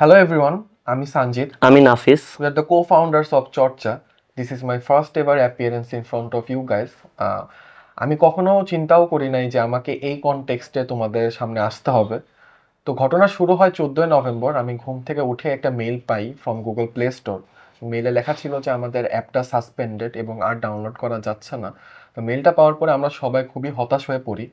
Hello everyone, আমি সঞ্জিত. আমি নাফিস। We are the co-founders of চর্চা. This is my first ever appearance in front of you guys. Uh, আমি কখনো চিন্তাও করি নাই যে আমাকে এই কনটেক্সটে তোমাদের সামনে আসতে হবে। তো ঘটনা শুরু হয় চোদ্দোই নভেম্বর। আমি ঘুম থেকে উঠে একটা মেল পাই ফ্রম গুগল প্লে স্টোর মেলে লেখা ছিল যে আমাদের অ্যাপটা সাসপেন্ডেড এবং আর ডাউনলোড করা যাচ্ছে না। তো মেলটা পাওয়ার পরে আমরা সবাই খুবই হতাশ হয়ে পড়ি।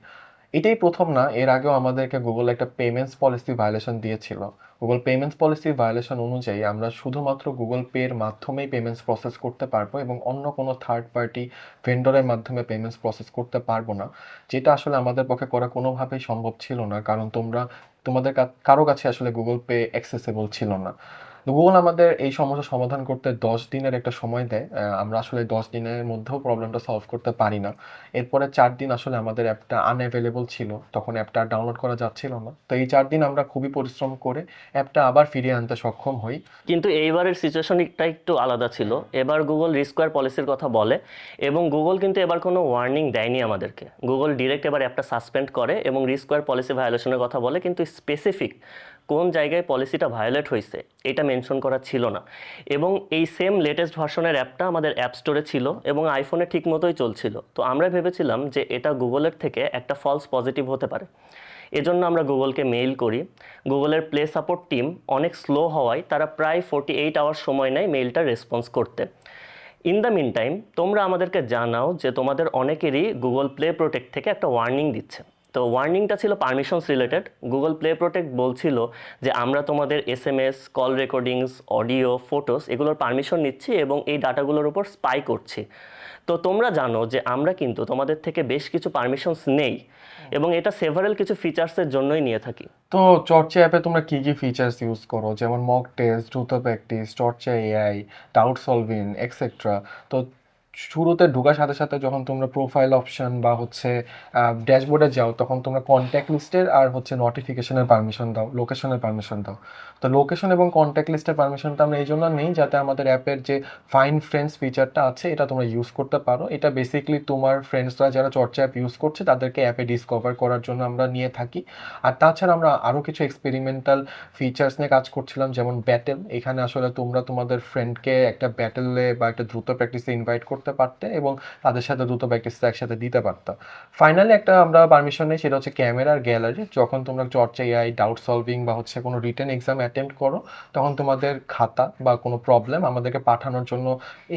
এটাই প্রথম না, এর আগেও আমাদেরকে গুগল একটা পেমেন্টস পলিসি ভায়োলেশন দিয়েছিল। গুগল পেমেন্টস পলিসি ভায়োলেশন অনুযায়ী আমরা শুধুমাত্র গুগল পের মাধ্যমেই পেমেন্টস প্রসেস করতে পারব এবং অন্য কোনো থার্ড পার্টি ভেন্ডরের মাধ্যমে পেমেন্টস প্রসেস করতে পারব না, যেটা আসলে আমাদের পক্ষে করা কোনোভাবেই সম্ভব ছিল না, কারণ তোমরা, তোমাদের কারও কাছে আসলে গুগল পে অ্যাক্সেসেবল ছিল না। গুগল আমাদের এই সমস্যা সমাধান করতে দশ দিনের একটা সময় দেয়। আমরা আসলে দশ দিনের মধ্যেও প্রবলেমটা সলভ করতে পারি না। এরপরে চার দিন আসলে আমাদের অ্যাপটা আনঅ্যাভেলেবল ছিল। তখন অ্যাপটা ডাউনলোড করা যাচ্ছিল না। তো এই চার দিন আমরা খুবই পরিশ্রম করে অ্যাপটা আবার ফিরিয়ে আনতে সক্ষম হই। কিন্তু এইবারের সিচুয়েশনটা একটু আলাদা ছিল। এবার গুগল রিস্কোয়ার পলিসির কথা বলে এবং গুগল কিন্তু এবার কোনো ওয়ার্নিং দেয়নি আমাদেরকে। গুগল ডিরেক্ট এবার অ্যাপটা সাসপেন্ড করে এবং রিস্কোয়ার পলিসি ভায়োলেশনের কথা বলে, কিন্তু স্পেসিফিক কোন জায়গায় পলিসিটা ভায়োলেট হয়েছে, এটা মেনশন করা ছিল না। এবং এই সেম লেটেস্ট ভার্সনের অ্যাপটা আমাদের অ্যাপ স্টোরে ছিল এবং আইফোনে ঠিক মতোই চলছিল। তো আমরা ভেবেছিলাম যে এটা গুগলের থেকে একটা ফলস পজিটিভ হতে পারে। এজন্য আমরা গুগলকে মেইল করি। গুগলের প্লে সাপোর্ট টিম অনেক স্লো হওয়ায় তারা প্রায় ফোর্টি এইট আওয়ার সময় নেয় মেইলটা রেসপন্স করতে। ইন দ্য মিন টাইম তোমরা আমাদেরকে জানাও যে তোমাদের অনেকেরই গুগল প্লে প্রোটেক্ট থেকে একটা ওয়ার্নিং দিচ্ছে। তো ওয়ার্নিংটা ছিল permissions related Google Play Protect বলছিল যে, আমরা তোমাদের S M S call recordings audio photos এগুলোর পারমিশন নিচ্ছি এবং এই ডাটাগুলোর উপর স্পাই করছি। তো তোমরা জানো যে, আমরা কিন্তু তোমাদের থেকে বেশ কিছু পারমিশনস নেই এবং এটা সেভারেল কিছু ফিচার্সের জন্যই নিয়ে থাকি। তো চর্চা অ্যাপে তোমরা কি কি ফিচার্স ইউজ করো? যেমন মক টেস্ট দ্রুত প্র্যাকটিস চর্চা এআই ডাউট সলভিং এক্সেট্রা তো শুরুতে ঢোকার সাথে সাথে যখন তোমরা প্রোফাইল অপশন বা হচ্ছে ড্যাশবোর্ডে যাও, তখন তোমরা কন্ট্যাক্ট লিস্টের আর হচ্ছে নোটিফিকেশনের পারমিশন দাও লোকেশনের পারমিশন দাও। তো লোকেশন এবং কন্ট্যাক্ট লিস্টের পারমিশনটা আমরা এই জন্য নেই যাতে আমাদের অ্যাপের যে ফাইন ফ্রেন্ডস ফিচারটা আছে, এটা তোমরা ইউজ করতে পারো। এটা বেসিক্যালি তোমার ফ্রেন্ডসরা যারা চর্চা অ্যাপ ইউজ করছে, তাদেরকে অ্যাপে ডিসকভার করার জন্য আমরা নিয়ে থাকি। আর তাছাড়া আমরা আরও কিছু এক্সপেরিমেন্টাল ফিচার্স নিয়ে কাজ করছিলাম, যেমন ব্যাটেল এখানে আসলে তোমরা তোমাদের ফ্রেন্ডকে একটা ব্যাটেলে বা একটা দ্রুত প্র্যাকটিসে ইনভাইট করতে পারতে এবং তাদের সাথে দ্রুত প্র্যাকটিসটা একসাথে দিতে পারতা। ফাইনালি একটা আমরা পারমিশন নেই, সেটা হচ্ছে ক্যামেরার গ্যালারি যখন তোমরা চর্চা এআই ডাউট সলভিং বা হচ্ছে কোনো রিটেন এক্সাম অ্যাটেম্প করো, তখন তোমাদের খাতা বা কোনো প্রবলেম আমাদেরকে পাঠানোর জন্য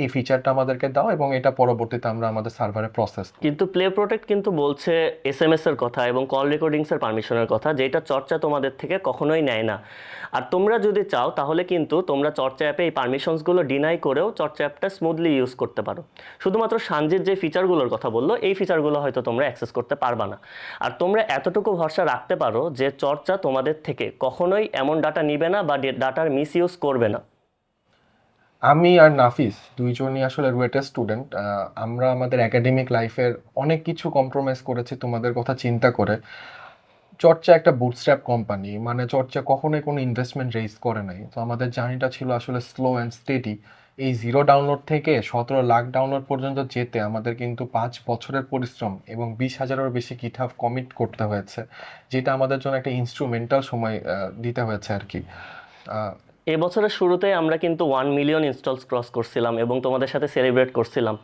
এই ফিচারটা আমাদেরকে দাও এবং এটা পরবর্তীতে আমরা আমাদের সার্ভারে প্রসেস কিন্তু প্লে প্রোটেক্ট কিন্তু বলছে এস এম এস এর কথা এবং কল রেকর্ডিংসের পারমিশনের কথা, যেটা চর্চা তোমাদের থেকে কখনোই নেয় না। আর তোমরা যদি চাও, তাহলে কিন্তু তোমরা চর্চা অ্যাপে এই পারমিশনসগুলো ডিনাই করেও চর্চা অ্যাপটা স্মুথলি ইউজ করতে পারো। শুধুমাত্র সানজিৎ যে ফিচারগুলোর কথা বলল, এই ফিচারগুলো হয়তো তোমরা অ্যাক্সেস করতে পারবা না। আর তোমরা এতটুকু ভরসা রাখতে পারো যে চর্চা তোমাদের থেকে কখনোই এমন ডাটা নিবে না বা ডাটার মিস ইউজ করবে না। আমি আর নাফিস দুইজনই আসলে রুয়েটের স্টুডেন্ট আমরা আমাদের একাডেমিক লাইফের অনেক কিছু কম্প্রোমাইজ করেছি তোমাদের কথা চিন্তা করে। চর্চা একটা বুটস্ট্র্যাপ কোম্পানি মানে চর্চা কখনোই কোনো ইনভেস্টমেন্ট রেজ করে নাই। তো আমাদের জার্নিটা ছিল আসলে স্লো অ্যান্ড স্টেডি এই জিরো ডাউনলোড থেকে সতেরো লাখ ডাউনলোড পর্যন্ত যেতে আমাদের কিন্তু পাঁচ বছরের পরিশ্রম এবং বিশ হাজারের বেশি কিঠাব কমিট করতে হয়েছে, যেটা আমাদের জন্য একটা ইনস্ট্রুমেন্টাল সময় দিতে হয়েছে আর কি। এবছরের শুরুতে আমরা কিন্তু ওয়ান মিলিয়ন ইনস্টলস ক্রস করছিলাম এবং তোমাদের সাথে সেলিব্রেট করছিলাম।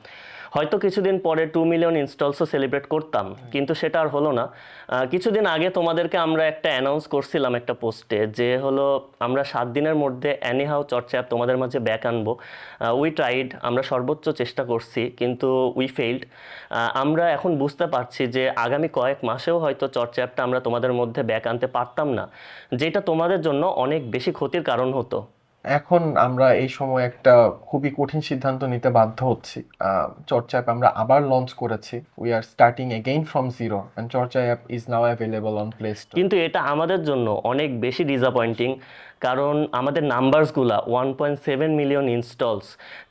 হয়তো কিছুদিন পরে টু মিলিয়ন ইনস্টলসও সেলিব্রেট করতাম কিন্তু সেটা আর হলো না। কিছুদিন আগে তোমাদেরকে আমরা একটা অ্যানাউন্স করছিলাম একটা পোস্টে যে হলো আমরা সাত দিনের মধ্যে অ্যানিহাউ চর্চা অ্যাপ তোমাদের মাঝে ব্যাক আনব। উই ট্রাইড আমরা সর্বোচ্চ চেষ্টা করছি কিন্তু উই ফেইল্ড আমরা এখন বুঝতে পারছি যে আগামী কয়েক মাসেও হয়তো চর্চা অ্যাপটা আমরা তোমাদের মধ্যে ব্যাক আনতে পারতাম না যেটা তোমাদের জন্য অনেক বেশি ক্ষতির কারণ হতো। এখন আমরা এই সময় একটা খুবই কঠিন সিদ্ধান্ত নিতে বাধ্য হচ্ছি। চর্চা অ্যাপ আমরা আবার লঞ্চ করেছি। We are starting again from zero and Charcha app is now available on Play Store কিন্তু এটা আমাদের জন্য অনেক বেশি ডিসঅ্যাপয়েন্টিং কারণ আমাদের নাম্বারসগুলা one point seven million installs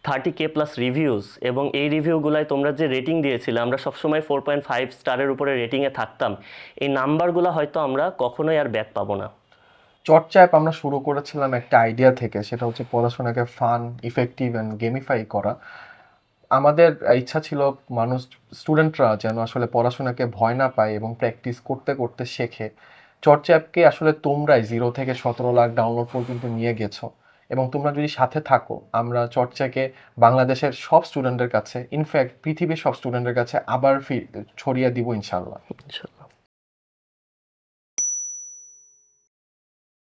thirty K plus reviews এবং এই রিভিউগুলায় তোমরা যে রেটিং দিয়েছিলে, আমরা সবসময় ফোর পয়েন্ট ফাইভ স্টারের উপরে রেটিংয়ে থাকতাম। এই নাম্বারগুলো হয়তো আমরা কখনোই আর ব্যাক পাবো না। চর্চা অ্যাপ আমরা শুরু করেছিলাম একটা আইডিয়া থেকে, সেটা হচ্ছে পড়াশোনাকে ফান ইফেক্টিভ অ্যান্ড গেমিফাই করা। আমাদের ইচ্ছা ছিল মানুষ স্টুডেন্টরা যেন আসলে পড়াশোনাকে ভয় না পায় এবং প্র্যাকটিস করতে করতে শেখে। চর্চা অ্যাপকে আসলে তোমরাই জিরো থেকে সতেরো লাখ ডাউনলোড পর্যন্ত নিয়ে গেছো এবং তোমরা যদি সাথে থাকো, আমরা চর্চাকে বাংলাদেশের সব স্টুডেন্টের কাছে ইনফ্যাক্ট পৃথিবীর সব স্টুডেন্টের কাছে আবার ছড়িয়ে দিব ইনশাল্লাহ ইনশাল্লাহ